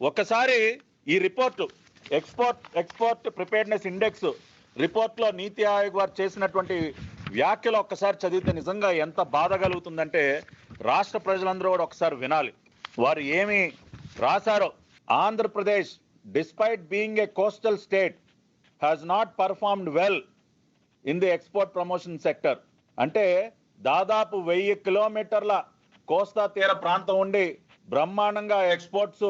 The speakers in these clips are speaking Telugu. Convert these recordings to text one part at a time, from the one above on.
ఒక్కసారి ఈ report export export preparedness index రిపోర్ట్లో నీతి ఆయోగ్ వారు చేసినటువంటి వ్యాఖ్యలు ఒక్కసారి చదివితే నిజంగా ఎంత బాధ కలుగుతుందంటే రాష్ట్ర ప్రజలందరూ కూడా ఒకసారి వినాలి. వారు ఏమి రాశారో. Andhra Pradesh despite being a coastal state has not performed well in the export promotion sector అంటే దాదాపు వెయ్యి కిలోమీటర్ల కోస్తా తీర ప్రాంతం ఉండి బ్రహ్మాండంగా ఎక్స్పోర్ట్స్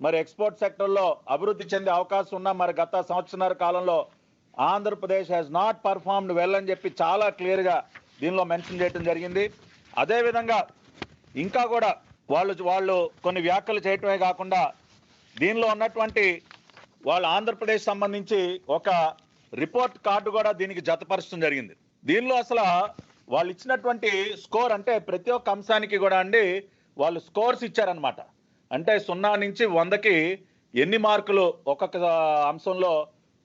మరి ఎక్స్పోర్ట్ సెక్టర్లో అభివృద్ధి చెందే అవకాశం ఉన్న మరి గత సంవత్సరాల కాలంలో Andhra Pradesh has not performed well అని చెప్పి చాలా క్లియర్గా దీనిలో మెన్షన్ చేయడం జరిగింది. అదేవిధంగా ఇంకా కూడా వాళ్ళు వాళ్ళు కొన్ని వ్యాఖ్యలు చేయటమే కాకుండా దీనిలో ఉన్నటువంటి వాళ్ళ ఆంధ్రప్రదేశ్ సంబంధించి ఒక రిపోర్ట్ కార్డు కూడా దీనికి జతపరచడం జరిగింది. దీనిలో అసలు వాళ్ళు ఇచ్చినటువంటి స్కోర్ అంటే ప్రతి ఒక్క అంశానికి కూడా అండి వాళ్ళు స్కోర్స్ ఇచ్చారనమాట అంటే సున్నా నుంచి వందకి ఎన్ని మార్కులు ఒక్కొక్క అంశంలో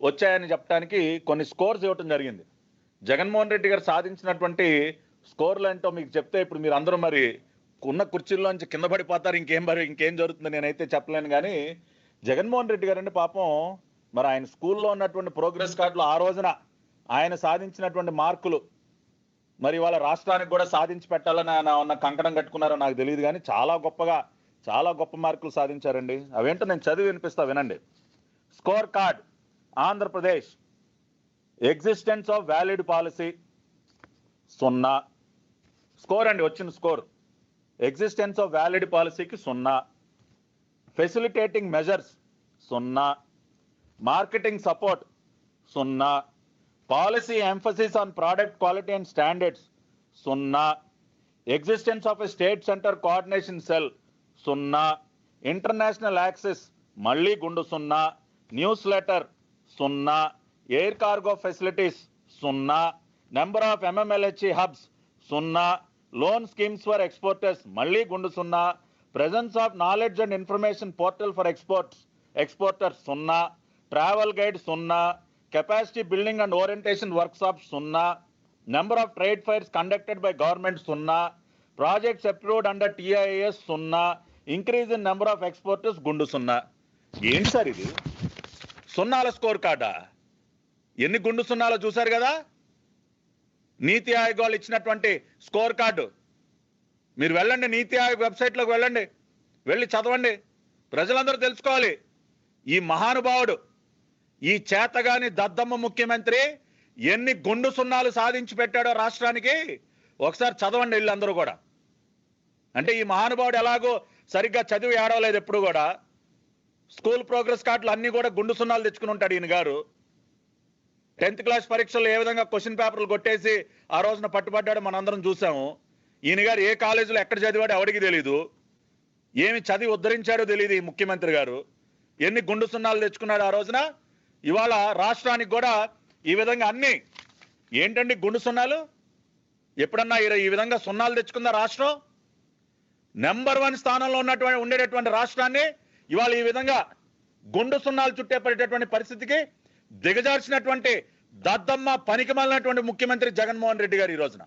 వచ్చాయని చెప్పడానికి కొన్ని స్కోర్స్ ఇవ్వటం జరిగింది. జగన్మోహన్ రెడ్డి గారు సాధించినటువంటి స్కోర్లు ఏంటో మీకు చెప్తే ఇప్పుడు మీరు అందరూ మరి ఉన్న కుర్చీల్లోంచి కింద పడిపోతారు ఇంకేం మరి ఇంకేం జరుగుతుందో నేనైతే చెప్పలేను కానీ జగన్మోహన్ రెడ్డి గారు అంటే పాపం మరి ఆయన స్కూల్లో ఉన్నటువంటి ప్రోగ్రెస్ కార్డులో ఆ రోజున ఆయన సాధించినటువంటి మార్కులు మరి వాళ్ళ రాష్ట్రానికి కూడా సాధించి పెట్టాలని ఆయన ఉన్న కంకణం కట్టుకున్నారో నాకు తెలియదు కానీ చాలా గొప్పగా చాలా గొప్ప మార్కులు సాధించారండి. అవేంటో నేను చదివి వినిపిస్తా వినండి. Score card Andhra Pradesh. Existence of valid policy సున్నా. స్కోర్ అండి వచ్చిన స్కోర్ ఎగ్జిస్టెన్స్ ఆఫ్ వ్యాలిడ్ పాలసీకి సున్నా. ఫెసిలిటేటింగ్ మెజర్స్ సున్నా. మార్కెటింగ్ సపోర్ట్ సున్నా. Policy emphasis on product quality and standards సున్నా. Existence of a state center coordination cell సున్నా. ఇంటర్నేషనల్ యాక్సెస్ మళ్ళీ గుండు సున్నా. న్యూస్ లెటర్ సున్నా. ఎయిర్ కార్గో ఫెసిలిటీస్ సున్నా. నెంబర్ ఆఫ్ ఎంఎంఎల్హెచ్ఈ హబ్స్ సున్నా. లోన్ స్కీమ్స్ ఫర్ ఎక్స్పోర్టర్స్ మళ్ళీ గుండు సున్నా. Presence of knowledge and information portal for exports exporters సున్నా. ట్రావెల్ గైడ్ సున్నా. Capacity building and orientation workshop సున్నా. Number of trade fairs conducted by government సున్నా. ప్రాజెక్ట్స్ అప్రూవ్డ్ అండర్ టిఐఎస్ సున్నా increase in number of exporters గుండు సున్నా. ఏంటి సార్ ఇది? సున్నాల స్కోర్ కార్డా ఎన్ని గుండు సున్నాలో చూశారు కదా? నీతి ఆయోగ్ వాళ్ళు ఇచ్చినటువంటి స్కోర్ కార్డు మీరు వెళ్ళండి నీతి ఆయోగ్ వెబ్సైట్లోకి వెళ్ళండి వెళ్ళి చదవండి. ప్రజలందరూ తెలుసుకోవాలి. ఈ మహానుభావుడు ఈ చేతగాని దద్దమ్మ ముఖ్యమంత్రి ఎన్ని గుండు సున్నాలు సాధించి పెట్టాడో రాష్ట్రానికి? ఒకసారి చదవండి వెళ్ళి అందరూ కూడా. అంటే ఈ మహానుభావుడు ఎలాగో సరిగ్గా చదివి ఏడవలేదు ఎప్పుడు కూడా. స్కూల్ ప్రోగ్రెస్ కార్డులు అన్ని కూడా గుండు సున్నాలు తెచ్చుకుని ఉంటాడు ఈయన గారు. టెన్త్ క్లాస్ పరీక్షల్లో ఏ విధంగా క్వశ్చన్ పేపర్లు కొట్టేసి ఆ రోజున పట్టుబడ్డాడు మనందరం చూసాము. ఈయన గారు ఏ కాలేజీలో ఎక్కడ చదివాడో ఎవడికి తెలీదు. ఏమి చదివి ఉద్ధరించాడో తెలియదు ఈ ముఖ్యమంత్రి గారు. ఎన్ని గుండు సున్నాలు తెచ్చుకున్నాడు ఆ రోజున. ఇవాళ రాష్ట్రానికి కూడా ఈ విధంగా అన్ని ఏంటండి గుండు సున్నాలు? ఎప్పుడన్నా ఈ- విధంగా సున్నాలు తెచ్చుకుందా రాష్ట్రం? నెంబర్ వన్ స్థానంలో ఉన్నటువంటి ఉండేటటువంటి రాష్ట్రాన్ని ఇవాళ ఈ విధంగా గుండు సున్నాలు చుట్టేపడేటటువంటి పరిస్థితికి దిగజార్చినటువంటి దద్దమ్మ పనికి ముఖ్యమంత్రి జగన్మోహన్ రెడ్డి గారు ఈ రోజున.